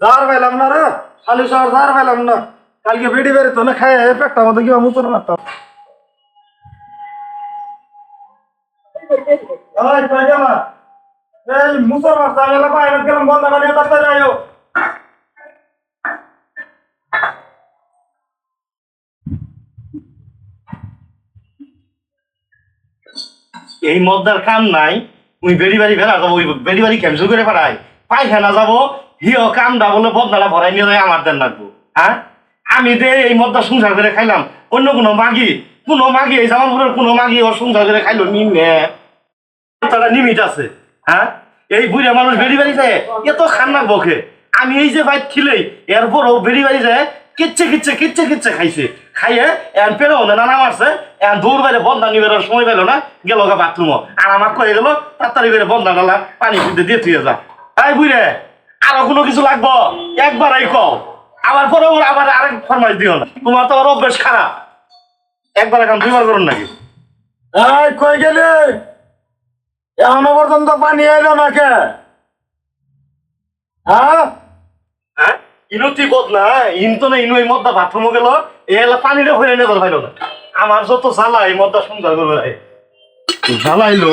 যার পাইলাম না রে, খালি শহর যার পাইলাম না। কালকে বেড়ি বেড়ে তো না খাই পেটটা মতো কি মুতর মারতাম। ওই পায়জামা এই মুসর মারতাম গেলাম, বন্ধ না এই মদ্দার কাম নাই ওই বেড়ি বাড়ি ফেলা যাব বেড়ি বাড়ি ক্যান্সেল করে পারাই পায়খানা যাব হিও কামটা বলে বদনাটা ভরাই নিয়ে যায় আমার দেন লাগবো। হ্যাঁ? আমি দে এই মদ্দা সংসার করে খাইলাম, অন্য কোনো মাগি কোনো মাগি এই জামালপুরের কোনো মাগি ওর সংসার করে খাইলো নিম্নে। তারা নিমিট আছে হ্যাঁ? এই বুড়া মানুষ বেড়ি বাড়ি যায়, এত খান্নার বকে। আমি এই যে বাইক খিলেই, এরপরও বেড়ি বাড়ি যায়, কিচ্ছে কিচ্ছে কিচ্ছে কিচ্ছে খাইছে। খাইয়ে এন পেরো না, নানা মারছে, এন দৌড় বাইরে বন্ধা নিবে সময় পেল না, গেল গা বাথরুম আর আমার কয়ে গেল, তাড়াতাড়ি বেড়ে বন্ধা ডালা পানি দিয়ে তুই যা। তাই বুড়ে! আরও কোনো কিছু লাগবো? একবার এই কও। আবার পরে ওর আবার আরেক ফরমাইশ দিও না। তোমার তো আবার অভ্যেস খারাপ। একবার এখন দুইবার করুন নাকি? এই কই গেলি? এখনও পর্যন্ত পানি এলো না কে? হ্যাঁ? হ্যাঁ? ইনো তুই বদ না ইন তো না ইনো এই মদ্দা বাথরুমে গেল। এলা পানিরে হয়ে নিয়ে পাইল না। আমার যত জ্বালা এই মদ্দা সুন্দর করবে জ্বালাইলো।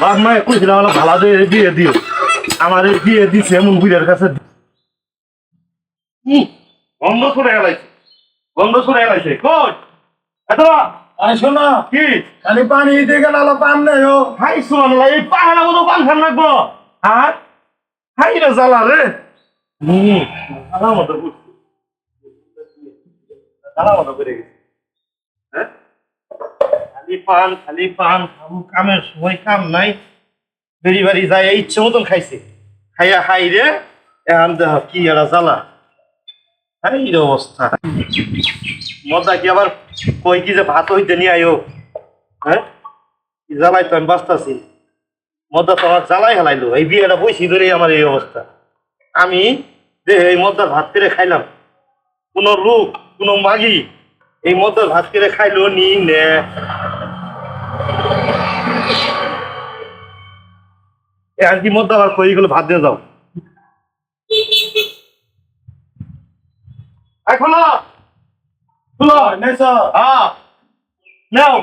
বাপ মায়ে কইছিল আমার ভালা দিয়ে দিয়ে দিও। আমার বিয়ে দিছে এমন বুড়ের কাছে। গন্ধ ছুড়ে গেলাইছে। গন্ধ ছুড়ে গেলাইছে। কই? এত আই শোনো। কি? খালি পানি দিতে গেলে পান নেই ও। হাই শোন এই পাহাড়া মতো পান খান লাগবো। আর? হাই রে জ্বালা রে। হুম। জ্বালা মতো করছে জ্বালা মতো করে গেছে। হ্যাঁ? খালি পান খালি পান কামের সময় কাম নাই। বাড়ি যায় ইচ্ছে মতন খাইছে। খাইয়া খাই রে, এখন দেখ কি একটা জ্বালা। রে অবস্থা। মজা কি আবার কই কি যে ভাত হইতে নিয়ে আয়ো হ্যাঁ? জ্বালাই তো আমি বাঁচতাছি। মদ্দা তো আমার জ্বালাই হেলাইলো। এই বিয়েটা বইছি ধরেই আমার এই অবস্থা। আমি যে এই মদ্দার ভাত কেড়ে খাইলাম। কোন লোক কোন মাগি, এই মদ্দার ভাত কেড়ে খাইলো নি নে এ আর কি মদ্দা আবার কই গেলো ভাত দিয়ে যাও। এখন খুলো। নেছ হ্যাঁ। নাও।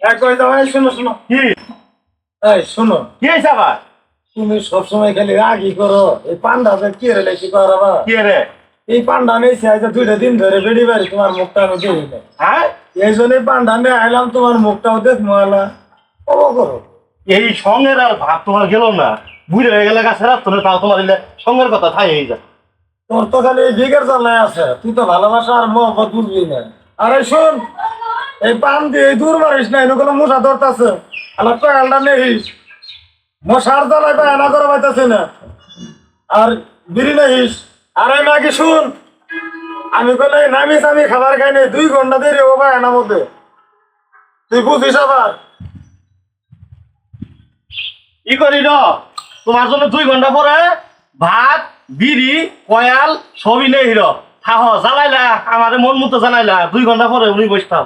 এক কই দাও এই শোনো শোনো। কি? এই শোনো। কি আবার? তুমি সবসময় খালি রাগি করো। এই পান্ডা যে কি রে লেখি করো বা কি রে? এই পান্ডা নেছি আজ দুইটা দিন ধরে বেড়ি বাড়ি তোমার মুখটা আমি দেখি না হ্যাঁ? এই জন্যই পান্ডা নিয়ে আইলাম তোমার মুখটাও দেখ মহলা ও করো এই সঙ্গের আর ভাব তোমার গেল না। বুড়ে হয়ে গেলে গাছে রাখতো না, তাও তোমার সঙ্গের কথা থাই হয়ে যায়। তোর তো খালি বিঘের জ্বালায় আছে, তুই তো ভালোবাসা আর মহব্বত বুঝবি না। আরে শোন, এই পান দিয়ে এই দূর মারিস না, এনে কোনো মশা ধরতেছে। আমার কয়ালটা নেহিস। মশার জ্বালায় পায় না করে পাইতেছে না। আর বিড়ি নেহিস। আরে নাকি শুন। আমি কলে নামিস আমি খাবার খাই নাই, দুই ঘণ্টা দেরি ও পায় না মধ্যে তুই বুঝিস আবার? ই করি র তোমার জন্য দুই ঘণ্টা পরে ভাত, বিড়ি, কয়াল সবই নেই হির থাহ, জ্বালাইলা, আমার মন মতো জ্বালাইলা। দুই ঘণ্টা পরে উনি বসতাম